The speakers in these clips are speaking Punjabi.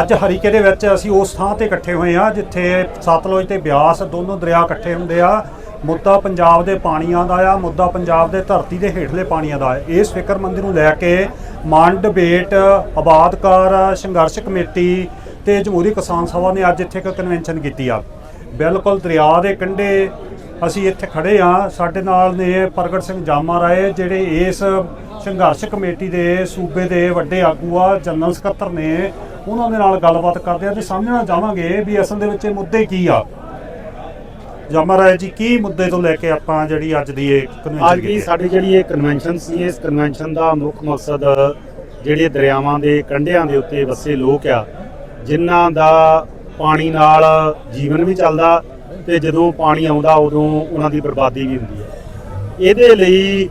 ਅੱਜ ਹਰੀਕੇ ਦੇ ਵਿੱਚ ਅਸੀਂ ਉਸ ਥਾਂ ਤੇ ਇਕੱਠੇ ਹੋਏ ਆ ਜਿੱਥੇ ਸਤਲੁਜ ਤੇ ਬਿਆਸ ਦੋਨੋਂ ਦਰਿਆ ਇਕੱਠੇ ਹੁੰਦੇ ਆ। ਮੁੱਦਾ ਪੰਜਾਬ ਦੇ ਪਾਣੀਆਂ ਦਾ ਆ, ਮੁੱਦਾ ਪੰਜਾਬ ਦੇ ਧਰਤੀ ਦੇ ਹੇਠਲੇ ਪਾਣੀਆਂ ਦਾ ਹੈ ਇਸ ਫਿਕਰਮੰਦੀ ਨੂੰ ਲੈ ਕੇ ਮਾਨ ਡਿਬੇਟ, ਆਬਾਦਕਾਰ, ਸੰਘਰਸ਼ ਕਮੇਟੀ ਤੇ ਜਮਹੂਰੀ ਕਿਸਾਨ ਸਭਾ ਨੇ ਅੱਜ ਇੱਥੇ ਇੱਕ ਕਨਵੈਨਸ਼ਨ ਕੀਤੀ ਆ। ਬਿਲਕੁਲ ਦਰਿਆ ਦੇ ਕੰਢੇ ਅਸੀਂ ਇੱਥੇ ਖੜੇ ਆ ਸਾਡੇ ਨਾਲ ਨੇ ਪ੍ਰਗਟ ਸਿੰਘ ਜਾਮਾ ਰਾਏ, ਜਿਹੜੇ ਇਸ ਸੰਘਰਸ਼ ਕਮੇਟੀ ਦੇ ਸੂਬੇ ਦੇ ਵੱਡੇ ਆਗੂ ਆ, ਜਨਰਲ ਸਕੱਤਰ ਨੇ। ਉਹਨਾਂ ਦੇ ਨਾਲ ਗੱਲਬਾਤ ਕਰਦੇ ਆ ਤੇ ਸਮਝਣਾ ਚਾਹਾਂਗੇ ਵੀ ਅਸਲ ਦੇ ਵਿੱਚ ਇਹ ਮੁੱਦੇ ਕੀ ਆ। ਜਾਮਾ ਰਾਏ ਜੀ ਕੀ ਮੁੱਦੇ ਤੋਂ ਲੈ ਕੇ ਆਪਾਂ ਜਿਹੜੀ ਅੱਜ ਦੀ ਇਹ ਕਨਵੈਨਸ਼ਨ ਅੱਜ ਦੀ? ਸਾਡੀ ਜਿਹੜੀ ਇਹ ਕਨਵੈਨਸ਼ਨ ਸੀ ਇਸ ਕਨਵੈਨਸ਼ਨ ਦਾ ਮੁੱਖ ਮਕਸਦ ਜਿਹੜੇ ਦਰਿਆਵਾਂ ਦੇ ਕੰਢਿਆਂ ਦੇ ਉੱਤੇ ਵਸੇ ਲੋਕ ਆ ਜਿਨ੍ਹਾਂ ਦਾ ਪਾਣੀ ਨਾਲ ਜੀਵਨ ਵੀ ਚੱਲਦਾ ਤੇ ਜਦੋਂ ਪਾਣੀ ਆਉਂਦਾ ਉਦੋਂ ਉਹਨਾਂ ਦੀ ਬਰਬਾਦੀ ਵੀ ਹੁੰਦੀ ਹੈ ਇਹਦੇ ਲਈ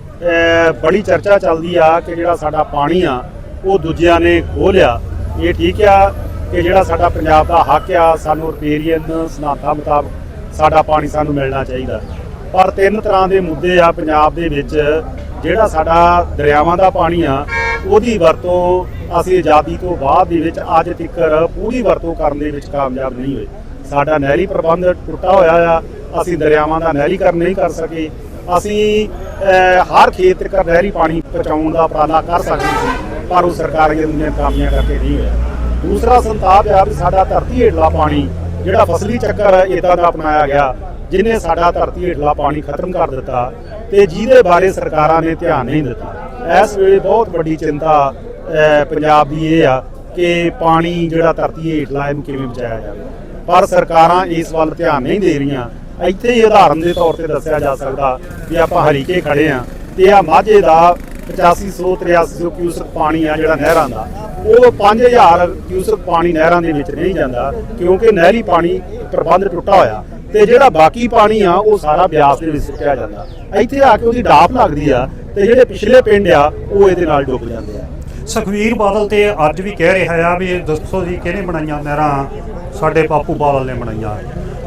ਬੜੀ ਚਰਚਾ ਚੱਲਦੀ ਆ ਕਿ ਜਿਹੜਾ ਸਾਡਾ ਪਾਣੀ ਆ ਉਹ ਦੂਜਿਆਂ ਨੇ ਖੋਹ ਲਿਆ। ਇਹ ਠੀਕ ਆ ਕਿ ਜਿਹੜਾ ਸਾਡਾ ਪੰਜਾਬ ਦਾ ਹੱਕ ਆ, ਸਾਨੂੰ ਰਪੇਰੀਅਨ ਸਨਾਤਾਂ ਮੁਤਾਬਕ ਸਾਡਾ ਪਾਣੀ ਸਾਨੂੰ ਮਿਲਣਾ ਚਾਹੀਦਾ। ਪਰ ਤਿੰਨ ਤਰ੍ਹਾਂ ਦੇ ਮੁੱਦੇ ਆ ਪੰਜਾਬ ਦੇ ਵਿੱਚ, ਜਿਹੜਾ ਸਾਡਾ ਦਰਿਆਵਾਂ ਦਾ ਪਾਣੀ ਆ, ਉਹਦੀ ਵਰਤੋਂ ਅਸੀਂ ਆਜ਼ਾਦੀ ਤੋਂ ਬਾਅਦ ਦੇ ਵਿੱਚ ਅੱਜ ਤੱਕ ਪੂਰੀ ਵਰਤੋਂ ਕਰਨ ਦੇ ਵਿੱਚ ਕਾਮਯਾਬ ਨਹੀਂ ਹੋਏ। ਸਾਡਾ ਨਹਿਰੀ ਪ੍ਰਬੰਧ ਟੁੱਟਾ ਹੋਇਆ ਆ, ਅਸੀਂ ਦਰਿਆਵਾਂ ਦਾ ਨਹਿਰੀਕਰਨ ਨਹੀਂ ਕਰ ਸਕੇ। ਅਸੀਂ ਹਰ ਖੇਤ ਤੱਕ ਨਹਿਰੀ ਪਾਣੀ ਪਹੁੰਚਾਉਣ ਦਾ ਉਪਰਾਲਾ ਕਰ ਸਕਦੇ ਸੀ, ਪਰ ਉਹ ਸਰਕਾਰੀਆਂ ਦੀਆਂ ਕਾਮੀਆਂ ਕਰਕੇ ਨਹੀਂ ਹੋਇਆ। ਦੂਸਰਾ ਸੰਤਾਪ ਆ ਵੀ ਸਾਡਾ ਧਰਤੀ ਹੇਠਲਾ ਪਾਣੀ, ਜਿਹੜਾ ਫਸਲੀ ਚੱਕਰ ਇਦਾਂ ਦਾ ਅਪਣਾਇਆ ਗਿਆ, ਜਿਨੇ ਸਾਡਾ ਧਰਤੀ ਹੇਠਲਾ ਪਾਣੀ ਖਤਮ ਕਰ ਦਿੱਤਾ ਤੇ ਜਿਹਦੇ ਬਾਰੇ ਸਰਕਾਰਾਂ ਨੇ ਧਿਆਨ ਨਹੀਂ ਦਿੱਤਾ। ਇਸ ਵੇਲੇ ਬਹੁਤ ਵੱਡੀ ਚਿੰਤਾ ਪੰਜਾਬ ਦੀ ਇਹ ਆ ਕਿ ਪਾਣੀ ਜਿਹੜਾ ਧਰਤੀ ਹੇਠਲਾ ਇਹਨੂੰ ਕਿਵੇਂ ਬਚਾਇਆ ਜਾਵੇ। ਪਰ ਸਰਕਾਰਾਂ ਇਸ ਵੱਲ ਧਿਆਨ ਨਹੀਂ ਦੇ ਰਹੀਆਂ ਇੱਥੇ ਹੀ ਉਦਾਹਰਨ ਦੇ ਤੌਰ ਤੇ ਦੱਸਿਆ ਜਾ ਸਕਦਾ ਵੀ ਆਪਾਂ ਹਰੀਕੇ ਖੜੇ ਆ ਤੇ ਆ ਮਾਝੇ ਦਾ 8500 8300 ਕਿਊਸਕ ਪਾਣੀ ਆ ਜਿਹੜਾ ਨਹਿਰਾਂ ਦਾ, ਉਹ 5000 ਕਿਊਸਕ ਪਾਣੀ ਨਹਿਰਾਂ ਦੇ ਵਿੱਚ ਨਹੀਂ ਜਾਂਦਾ ਕਿਉਂਕਿ ਨਹਿਰੀ ਪਾਣੀ ਪ੍ਰਬੰਧ ਟੁੱਟਾ ਹੋਇਆ ਤੇ ਜਿਹੜਾ ਬਾਕੀ ਪਾਣੀ ਆ, ਉਹ ਸਾਰਾ ਬਿਆਸ ਦੇ ਵਿੱਚ ਸੁੱਟਿਆ ਜਾਂਦਾ। ਇੱਥੇ ਆ ਕੇ ਉਹਦੀ ਡਾਪ ਲੱਗਦੀ ਆ ਤੇ ਜਿਹੜੇ ਪਿਛਲੇ ਪਿੰਡ ਆ, ਉਹ ਇਹਦੇ ਨਾਲ ਡੁੱਬ ਜਾਂਦੇ ਆ। ਸੁਖਵੀਰ ਬਾਦਲ ਤੇ ਅੱਜ ਵੀ ਕਹਿ ਰਿਹਾ ਆ ਵੀ ਦੱਸੋ ਜੀ ਕਿਹਨੇ ਬਣਾਈਆਂ ਨਹਿਰਾਂ? ਸਾਡੇ ਬਾਪੂ ਬਾਦਲ ਨੇ ਬਣਾਈਆਂ।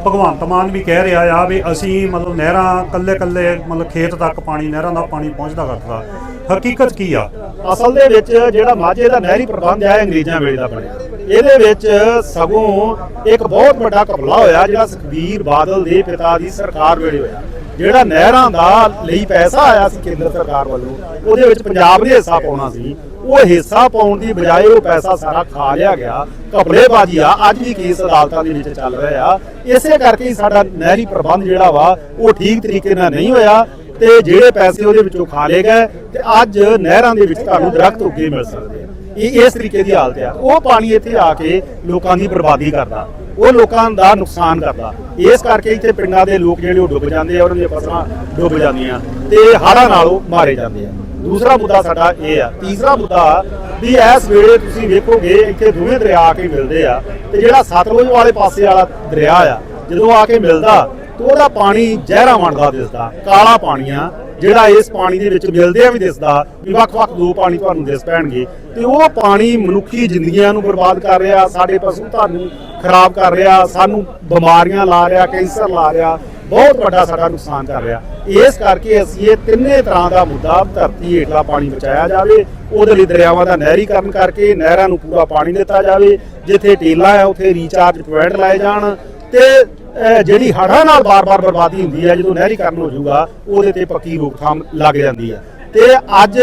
ਭਗਵੰਤ ਮਾਨ ਵੀ ਕਹਿ ਰਿਹਾ ਆ ਵੀ ਅਸੀਂ ਮਤਲਬ ਨਹਿਰਾਂ ਕੱਲੇ ਕੱਲੇ ਮਤਲਬ ਖੇਤ ਤੱਕ ਪਾਣੀ, ਨਹਿਰਾਂ ਦਾ ਪਾਣੀ ਪਹੁੰਚਦਾ ਕਰਦਾ। ਹਕੀਕਤ ਕੀ ਆ? ਅਸਲ ਦੇ ਵਿੱਚ ਜਿਹੜਾ ਮਾਝੇ ਦਾ ਨਹਿਰੀ ਪ੍ਰਬੰਧ ਹੈ ਅੰਗਰੇਜ਼ਾਂ ਵੇਲੇ ਦਾ ਬਣਿਆ। ਇਹਦੇ ਵਿੱਚ ਸਗੋਂ ਇੱਕ ਬਹੁਤ ਵੱਡਾ ਘਪਲਾ ਹੋਇਆ, ਜਿਹੜਾ ਸੁਖਬੀਰ ਬਾਦਲ ਦੇ ਪਿਤਾ ਦੀ ਸਰਕਾਰ ਵੇਲੇ ਹੋਇਆ। ਜਿਹੜਾ ਨਹਿਰਾਂ ਦਾ ਲਈ ਪੈਸਾ ਆਇਆ ਸੀ ਕੇਂਦਰ ਸਰਕਾਰ ਵੱਲੋਂ, ਉਹਦੇ ਵਿੱਚ ਪੰਜਾਬ ਨੇ ਹਿੱਸਾ ਪਾਉਣਾ ਸੀ। ਉਹ ਹਿੱਸਾ ਪਾਉਣ ਦੀ ਬਜਾਏ ਉਹ ਪੈਸਾ ਸਾਰਾ ਖਾ ਲਿਆ ਗਿਆ। ਘਪਲੇਬਾਜ਼ੀ ਆ, ਅੱਜ ਵੀ ਕੇਸ ਅਦਾਲਤਾਂ ਦੇ ਵਿੱਚ ਚੱਲ ਰਿਹਾ ਆ। ਇਸੇ ਕਰਕੇ ਹੀ ਸਾਡਾ ਨਹਿਰੀ ਪ੍ਰਬੰਧ ਜਿਹੜਾ ਵਾ, ਉਹ ਠੀਕ ਤਰੀਕੇ ਨਾਲ ਨਹੀਂ ਹੋਇਆ ਤੇ ਜਿਹੜੇ ਪੈਸੇ ਉਹਦੇ ਵਿੱਚੋਂ ਖਾ ਲਏ ਗਏ ਤੇ ਅੱਜ ਨਹਿਰਾਂ ਦੇ ਵਿੱਚ ਤੁਹਾਨੂੰ ਦਰਖਤ ਉੱਗੇ ਮਿਲ ਸਕਦੇ ਆ। ਇਹ ਇਸ ਤਰੀਕੇ ਦੀ ਹਾਲਤ ਆ। ਉਹ ਪਾਣੀ ਇੱਥੇ ਆ ਕੇ ਲੋਕਾਂ ਦੀ ਬਰਬਾਦੀ ਕਰਦਾ। ਉਹ ਲੋਕਾਂ ਦਾ ਨੁਕਸਾਨ ਕਰਦਾ। ਇਸ ਕਰਕੇ ਇੱਥੇ ਪਿੰਡਾਂ ਦੇ ਲੋਕ ਜਿਹੜੇ ਉਹ ਡੁੱਬ ਜਾਂਦੇ ਆ, ਉਹਨਾਂ ਦੀਆਂ ਫਸਲਾਂ ਡੁੱਬ ਜਾਂਦੀਆਂ ਤੇ ਹੜ੍ਹਾਂ ਨਾਲ ਉਹ ਮਾਰੇ ਜਾਂਦੇ ਆ। ਦੂਸਰਾ ਮੁੱਦਾ ਸਾਡਾ ਇਹ ਆ। ਤੀਸਰਾ ਮੁੱਦਾ ਵੀ ਇਸ ਵੇਲੇ ਤੁਸੀਂ ਵੇਖੋਗੇ, ਇੱਥੇ ਦੋਵੇਂ ਦਰਿਆ ਆ ਕੇ ਮਿਲਦੇ ਆ ਤੇ ਜਿਹੜਾ ਸਤਲੁਜ ਵਾਲੇ ਪਾਸੇ ਵਾਲਾ ਦਰਿਆ ਆ, ਜਦੋਂ ਆ ਕੇ ਮਿਲਦਾ ਤੇ ਉਹਦਾ ਪਾਣੀ ਜ਼ਹਿਰਾ ਬਣਦਾ ਦਿਸਦਾ, ਕਾਲਾ ਪਾਣੀ ਆ ਜਿਹੜਾ ਇਸ ਪਾਣੀ ਦੇ ਵਿੱਚ ਮਿਲਦੇ ਆ ਵੀ ਦਿਸਦਾ ਵੀ ਵੱਖ-ਵੱਖ ਦੋ ਪਾਣੀ ਤੁਹਾਨੂੰ ਦਿਸ ਪੈਣਗੇ। ਤੇ ਉਹ ਪਾਣੀ ਮਨੁੱਖੀ ਜ਼ਿੰਦਗੀਆਂ ਨੂੰ ਬਰਬਾਦ ਕਰ ਰਿਹਾ, ਸਾਡੇ ਪਸ਼ੂ ਧਨ ਖਰਾਬ ਕਰ ਰਿਹਾ, ਸਾਨੂੰ ਬਿਮਾਰੀਆਂ ਲਾ ਰਿਹਾ, ਕੈਂਸਰ ਲਾ ਰਿਹਾ, ਬਹੁਤ ਵੱਡਾ ਸਾਡਾ ਨੁਕਸਾਨ ਕਰ ਰਿਹਾ। ਇਸ ਕਰਕੇ ਅਸੀਂ ਇਹ ਤਿੰਨੇ ਤਰ੍ਹਾਂ ਦਾ ਮੁੱਦਾ ਧਰਤੀ ਹੇਠਲਾ ਪਾਣੀ ਬਚਾਇਆ ਜਾਵੇ, ਉਹਦੇ ਲਈ ਦਰਿਆਵਾਂ ਦਾ ਨਹਿਰੀਕਰਨ ਕਰਕੇ ਨਹਿਰਾਂ ਨੂੰ ਪੂਰਾ ਪਾਣੀ ਦਿੱਤਾ ਜਾਵੇ, ਜਿੱਥੇ ਟੇਲਾ ਹੈ ਉੱਥੇ ਰੀਚਾਰਜ ਪੁਆਇੰਟ ਲਾਏ ਜਾਣ ਤੇ ਜਿਹੜੀ ਹੜ੍ਹਾਂ ਨਾਲ ਬਾਰ-ਬਾਰ ਬਰਬਾਦੀ ਹੁੰਦੀ ਹੈ ਜਦੋਂ ਨਹਿਰੀਕਰਨ ਹੋ ਜਾਊਗਾ ਉਹਦੇ ਤੇ ਪੱਕੀ ਰੋਕਥਾਮ ਲੱਗ ਜਾਂਦੀ ਹੈ। ਤੇ ਅੱਜ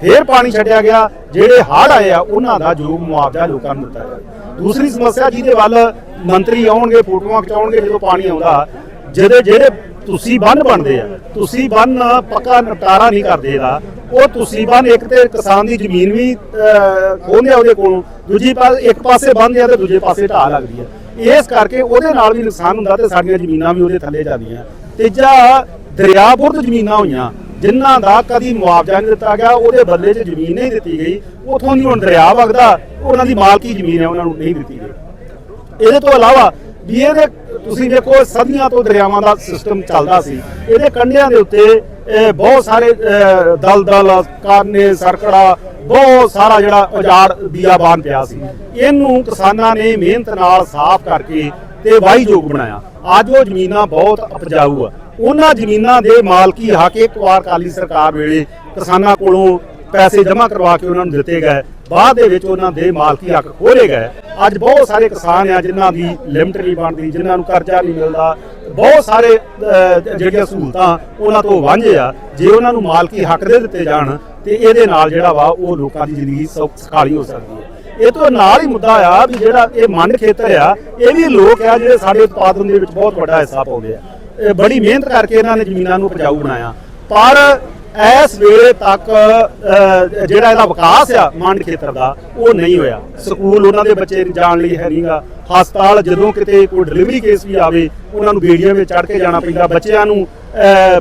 ਫੇਰ ਪਾਣੀ ਛੱਡਿਆ ਗਿਆ ਜਿਹੜੇ ਹੜ੍ਹ ਆਏ ਆ ਉਹਨਾਂ ਦਾ ਜੋ ਮੁਆਵਜ਼ਾ ਲੋਕਾਂ ਨੂੰ ਦਿੱਤਾ ਗਿਆ ਦੂਸਰੀ ਸਮੱਸਿਆ ਜਿਹਦੇ ਵੱਲ ਮੰਤਰੀ ਆਉਣਗੇ ਫੋਟੋਆਂ ਖਿਚਾਉਣਗੇ ਜਦੋਂ ਪਾਣੀ ਆਉਂਦਾ ਜਿਹਦੇ ਜਿਹੜੇ ਤੁਸੀਂ ਬੰਨ ਬਣਦੇ ਆ ਤੁਸੀਂ ਬੰਨ ਪੱਕਾ ਨਿਪਟਾਰਾ ਨਹੀਂ ਕਰਦੇ ਇਹਦਾ ਉਹ ਤੁਸੀਂ ਬੰਨ ਇੱਕ ਤੇ ਕਿਸਾਨ ਦੀ ਜ਼ਮੀਨ ਵੀ ਅਹ, ਖੋਹਦੇ ਆ ਉਹਦੇ ਕੋਲੋਂ ਦੂਜੀ ਪਾਸੇ ਇੱਕ ਪਾਸੇ ਬੰਨ੍ਹਦੇ ਆ ਤੇ ਦੂਜੇ ਪਾਸੇ ਢਾਹ ਲੱਗਦੀ ਆ ਇਸ ਕਰਕੇ ਉਹਦੇ ਨਾਲ ਵੀ ਨੁਕਸਾਨ ਹੁੰਦਾ ਤੇ ਸਾਡੀਆਂ ਜ਼ਮੀਨਾਂ ਵੀ ਉਹਦੇ ਥੱਲੇ ਜਾਂਦੀਆਂ ਤੀਜਾ ਦਰਿਆ ਜ਼ਮੀਨਾਂ ਹੋਈਆਂ ਜਿਨ੍ਹਾਂ ਦਾ ਕਦੀ ਮੁਆਵਜ਼ਾ ਨਹੀਂ ਦਿੱਤਾ ਗਿਆ ਉਹਦੇ ਬਦਲੇ 'ਚ ਜ਼ਮੀਨ ਨਹੀਂ ਦਿੱਤੀ ਗਈ। ਉਥੋਂ ਦੀ ਹੁਣ ਦਰਿਆ ਵਗਦਾ ਉਹਨਾਂ ਦੀ ਮਾਲਕੀ ਜ਼ਮੀਨ ਹੈ ਉਹਨਾਂ ਨੂੰ ਨਹੀਂ ਦਿੱਤੀ ਗਈ। ਇਹਦੇ ਤੋਂ ਇਲਾਵਾ ਵੀ ਇਹਦੇ ਤੁਸੀਂ ਦੇਖੋ ਸਦੀਆਂ ਤੋਂ ਦਰਿਆਵਾਂ ਦਾ ਸਿਸਟਮ ਚੱਲਦਾ ਸੀ। ਇਹਦੇ ਕੰਢਿਆਂ ਦੇ ਉੱਤੇ ਇਹ ਬਹੁਤ ਸਾਰੇ ਅਹ, ਦਲਦਲ ਕਾਰਨੇ ਸਰਕੜਾ ਬਹੁਤ ਸਾਰਾ ਜਿਹੜਾ ਉਜਾੜ ਬੀਆਬਾਨ ਪਿਆ ਸੀ। ਇਹਨੂੰ ਕਿਸਾਨਾਂ ਨੇ ਮਿਹਨਤ ਨਾਲ ਸਾਫ਼ ਕਰਕੇ ਤੇ ਵਾਹੀਯੋਗ ਬਣਾਇਆ। ਅੱਜ ਉਹ ਜ਼ਮੀਨਾਂ ਬਹੁਤ ਉਪਜਾਊ ਆ। ਉਹਨਾਂ ਜ਼ਮੀਨਾਂ ਦੇ ਮਾਲਕੀ ਹੱਕ ਇੱਕ ਵਾਰ ਕਾਲੀ ਸਰਕਾਰ ਵੇਲੇ ਕਿਸਾਨਾਂ ਕੋਲੋਂ ਪੈਸੇ ਜਮ੍ਹਾਂ ਕਰਵਾ ਕੇ ਉਹਨਾਂ ਨੂੰ ਦਿੱਤੇ ਗਏ। ਬਾਅਦ ਦੇ ਵਿੱਚ ਉਹਨਾਂ ਦੇ ਮਾਲਕੀ ਹੱਕ ਖੋਲੇ ਗਏ। ਅੱਜ ਬਹੁਤ ਸਾਰੇ ਕਿਸਾਨ ਆ ਜਿਨ੍ਹਾਂ ਦੀ ਲਿਮਟ ਨਹੀਂ ਬਣਦੀ, ਜਿਨ੍ਹਾਂ ਨੂੰ ਕਰਜ਼ਾ ਨਹੀਂ ਮਿਲਦਾ। ਬਹੁਤ ਸਾਰੇ ਜਿਹੜੀਆਂ ਸਹੂਲਤਾਂ ਉਹਨਾਂ ਤੋਂ ਵਾਂਝੇ ਆ। ਜੇ ਉਹਨਾਂ ਨੂੰ ਮਾਲਕੀ ਹੱਕ ਦੇ ਦਿੱਤੇ ਜਾਣ ਤੇ ਇਹਦੇ ਨਾਲ ਜਿਹੜਾ ਵਾ ਉਹ ਲੋਕਾਂ ਦੀ ਜ਼ਿੰਦਗੀ ਸੌਖ ਹੋ ਸਕਦੀ ਹੈ। ਇਹ ਤੋਂ ਨਾਲ ਹੀ ਮੁੱਦਾ ਆ ਵੀ ਜਿਹੜਾ ਇਹ ਮੰਡ ਖੇਤਰ ਆ, ਇਹ ਵੀ ਲੋਕ ਆ ਜਿਹੜੇ ਸਾਡੇ ਉਤਪਾਦਨ ਦੇ ਵਿੱਚ ਬਹੁਤ ਵੱਡਾ ਹਿੱਸਾ ਪਾਉਂਦੇ ਆ। ਬੜੀ ਮਿਹਨਤ ਕਰਕੇ ਇਹਨਾਂ ਨੇ ਜ਼ਮੀਨਾਂ ਨੂੰ ਉਪਜਾਊ ਬਣਾਇਆ। ਪਰ ਇਸ ਵੇਲੇ ਤੱਕ ਜਿਹੜਾ ਇਹਦਾ ਵਿਕਾਸ ਆ ਮੰਡ ਖੇਤਰ ਦਾ, ਉਹ ਨਹੀਂ ਹੋਇਆ। ਸਕੂਲ ਉਹਨਾਂ ਦੇ ਬੱਚੇ ਜਾਣ ਲਈ ਹੈ ਨਹੀਂਗਾ। ਹਸਪਤਾਲ ਜਦੋਂ ਕਿਤੇ ਕੋਈ ਡਿਲੀਵਰੀ ਕੇਸ ਵੀ ਆਵੇ, ਉਹਨਾਂ ਨੂੰ ਬੇੜੀਆਂ ਵਿੱਚ ਚੜ੍ਹ ਕੇ ਜਾਣਾ ਪੈਂਦਾ, ਬੱਚਿਆਂ ਨੂੰ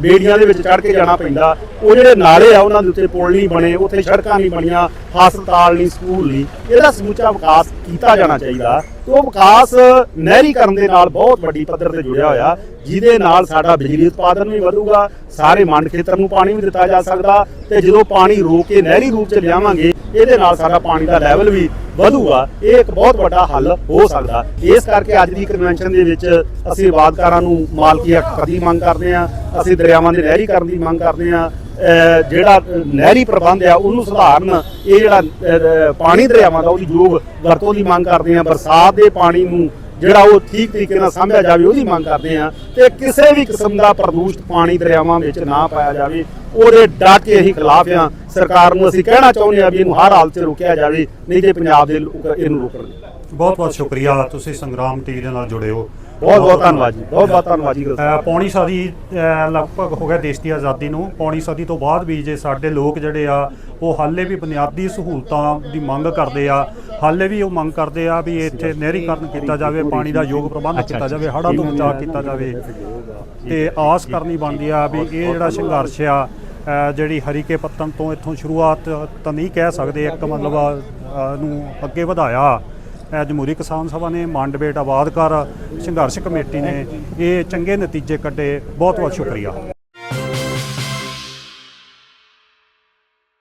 ਬੇੜੀਆਂ ਦੇ ਵਿੱਚ ਚੜ੍ਹ ਕੇ ਜਾਣਾ ਪੈਂਦਾ। ਉਹ ਜਿਹੜੇ ਨਾਲੇ ਆ, ਉਹਨਾਂ ਦੇ ਉੱਤੇ ਪੁਲ ਨਹੀਂ ਬਣੇ, ਉੱਥੇ ਸੜਕਾਂ ਨਹੀਂ ਬਣੀਆਂ, ਹਸਪਤਾਲ ਨਹੀਂ, ਸਕੂਲ ਨਹੀਂ। ਇਹਦਾ ਸਮੁੱਚਾ ਵਿਕਾਸ ਕੀਤਾ ਜਾਣਾ ਚਾਹੀਦਾ। ਉਹ ਵਿਕਾਸ ਨਹਿਰੀਕਰਨ ਦੇ ਨਾਲ ਬਹੁਤ ਵੱਡੀ ਪੱਧਰ ਤੇ ਜੁੜਿਆ ਹੋਇਆ, ਜਿਹਦੇ ਨਾਲ ਸਾਡਾ ਬਿਜਲੀ ਉਤਪਾਦਨ ਵੀ ਵਧੂਗਾ, ਸਾਰੇ ਮੰਡ ਖੇਤਰ ਨੂੰ ਪਾਣੀ ਵੀ ਦਿੱਤਾ ਜਾ ਸਕਦਾ, ਤੇ ਜਦੋਂ ਪਾਣੀ ਰੋਕ ਕੇ ਨਹਿਰੀ ਰੂਪ ਚ ਲਿਆਵਾਂਗੇ, ਇਹਦੇ ਨਾਲ ਸਾਡਾ ਪਾਣੀ ਦਾ ਲੈਵਲ ਵੀ ਵਧੂਗਾ, ਇਹ ਇੱਕ ਬਹੁਤ ਵੱਡਾ ਹੱਲ ਹੋ ਸਕਦਾ। ਇਸ ਕਰਕੇ ਅੱਜ ਦੀ ਕਨਵੈਨਸ਼ਨ ਦੇ ਵਿੱਚ ਅਸੀਂ ਆਬਾਦਕਾਰਾਂ ਨੂੰ ਮਾਲਕੀ ਹੱਕ ਦੀ ਮੰਗ ਕਰਦੇ ਹਾਂ, ਅਸੀਂ ਦਰਿਆਵਾਂ ਦੇ ਨਹਿਰੀਕਰਨ ਦੀ ਮੰਗ ਕਰਦੇ ਹਾਂ। ਅਹ ਜਿਹੜਾ ਨਹਿਰੀ ਪ੍ਰਬੰਧ ਆ, ਉਹਨੂੰ ਸੁਧਾਰਨ ਇਹ ਜਿਹੜਾ ਪਾਣੀ ਦਰਿਆਵਾਂ ਦਾ, ਉਹਦੀ ਯੋਗ ਵਰਤੋਂ ਦੀ ਮੰਗ ਕਰਦੇ ਆ ਬਰਸਾਤ ਦੇ ਪਾਣੀ ਨੂੰ ਜਿਹੜਾ ਉਹ ਠੀਕ ਤਰੀਕੇ ਨਾਲ ਸਾਂਭਿਆ ਜਾਵੇ ਉਹਦੀ ਮੰਗ ਕਰਦੇ ਆ ਤੇ ਕਿਸੇ ਵੀ ਕਿਸਮ ਦਾ ਪ੍ਰਦੂਸ਼ਿਤ ਪਾਣੀ ਦਰਿਆਵਾਂ ਵਿੱਚ ਨਾ ਪਾਇਆ ਜਾਵੇ। ਉਹਦੇ ਡਟ ਕੇ ਅਸੀਂ ਖਿਲਾਫ ਆ ਸਰਕਾਰ ਨੂੰ ਅਸੀਂ ਕਹਿਣਾ ਚਾਹੁੰਦੇ ਆ ਵੀ ਇਹਨੂੰ ਹਰ ਹਾਲਤ 'ਚ ਰੋਕਿਆ ਜਾਵੇ, ਨਹੀਂ ਤੇ ਪੰਜਾਬ ਦੇ ਲੋਕ ਇਹਨੂੰ ਰੋਕਣਗੇ। ਬਹੁਤ ਬਹੁਤ ਸ਼ੁਕਰੀਆ। ਤੁਸੀਂ ਸੰਗਰਾਮ ਟੀਵੀ ਦੇ ਨਾਲ ਜੁੜੇ ਹੋ। ਬਹੁਤ ਬਹੁਤ ਧੰਨਵਾਦ ਜੀ। ਬਹੁਤ ਬਹੁਤ ਧੰਨਵਾਦ ਜੀ। ਗੁਰੂ ਪੌਣੀ ਸਦੀ ਅ, ਲਗਭਗ ਹੋ ਗਿਆ ਦੇਸ਼ ਦੀ ਆਜ਼ਾਦੀ ਨੂੰ। ਪੌਣੀ ਸਦੀ ਤੋਂ ਬਾਅਦ ਵੀ ਜੇ ਸਾਡੇ ਲੋਕ ਜਿਹੜੇ ਆ ਉਹ ਹਾਲੇ ਵੀ ਬੁਨਿਆਦੀ ਸਹੂਲਤਾਂ ਦੀ ਮੰਗ ਕਰਦੇ ਆ ਹਾਲੇ ਵੀ ਉਹ ਮੰਗ ਕਰਦੇ ਆ ਵੀ ਇੱਥੇ ਨਹਿਰੀਕਰਨ ਕੀਤਾ ਜਾਵੇ ਪਾਣੀ ਦਾ ਯੋਗ ਪ੍ਰਬੰਧ ਕੀਤਾ ਜਾਵੇ ਹੜ੍ਹਾਂ ਤੋਂ ਬਚਾਅ ਕੀਤਾ ਜਾਵੇ। ਤੇ ਆਸ ਕਰਨੀ ਬਣਦੀ ਆ ਵੀ ਇਹ ਜਿਹੜਾ ਸੰਘਰਸ਼ ਆ ਅ, ਜਿਹੜੀ ਹਰੀਕੇ ਪੱਤਨ ਤੋਂ ਇੱਥੋਂ ਸ਼ੁਰੂਆਤ ਤਾਂ ਨਹੀਂ ਕਹਿ ਸਕਦੇ ਇੱਕ ਮਤਲਬ ਅ, ਨੂੰ ਅੱਗੇ ਵਧਾਇਆ। ਜਮਹੂਰੀ ਕਿਸਾਨ ਸਭਾ ਨੇ ਮੰਡਬੇਟ ਆਬਾਦਕਾਰ ਸੰਘਰਸ਼ ਕਮੇਟੀ ਨੇ ਇਹ ਚੰਗੇ ਨਤੀਜੇ ਕੱਢੇ। ਬਹੁਤ ਬਹੁਤ ਸ਼ੁਕਰੀਆ।